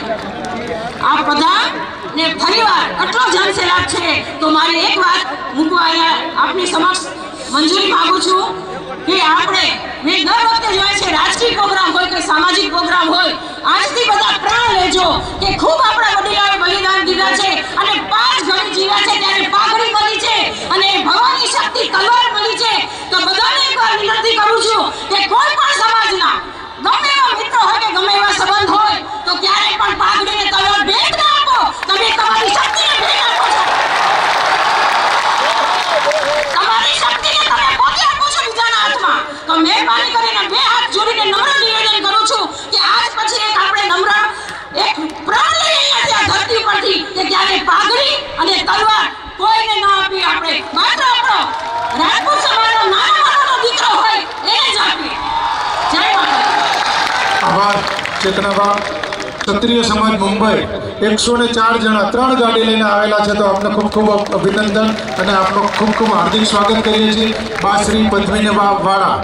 આ બધા ને ફરીવાર આટલો જનસેલાબ છે. તો મારી એક વાત મૂકવા અહીંયા આપની સમક્ષ મંજૂરી માંગુ છું કે આપણે મેં દર વખતે જોયા છે, રાજકીય પ્રોગ્રામ હોય કે સામાજિક પ્રોગ્રામ હોય, આજથી બધા પ્રાણ લેજો કે ખૂબ આપણા વડીલોએ બલિદાન દીધા છે અને પાંચ ઘડી જીવ્યા છે ત્યારે પાઘડી મળી છે અને ભવાની શક્તિ તલવાર મળી છે તો બધાને એકવાર વિનંતી કરું છું કે કોઈ પણ સમાજના ગમે એવા મિત્રો હોય કે ગમે એવા સંબંધ હોય તો ક્યારેય પણ પાઘડીને તલવાર ભેટ ના આપો તમે તમારી શક્તિને ભેટ આપો છો તમારી શક્તિને તમે પોતે આપો છો બીજાના હાથમાં તો મહેરબાની કરીને બે હાથ જોડીને નમ્ર નિવેદન કરું છું કે આજ પછી એક આપણે નમ્ર એક પ્રણ લઈ અહીંયા આ ધરતી પરથી કે પાઘડી અને તલવાર કોઈને ના આપી આપણે. માત્ર આપણો રાજપૂત સમાજનો નાનો મોટો દીકરો હોય એને જ આપીએ. જય માતા આભાર, ચેતનાબા. ક્ષત્રિય સમાજ મુંબઈ, એકસો ને ચાર જણા ત્રણ ગાડી લઈને આવેલા છે તો આપને ખૂબ ખૂબ અભિનંદન અને આપનું ખૂબ ખૂબ હાર્દિક સ્વાગત કરીએ છીએ. બા શ્રી પદ્મિનીબા વાળા.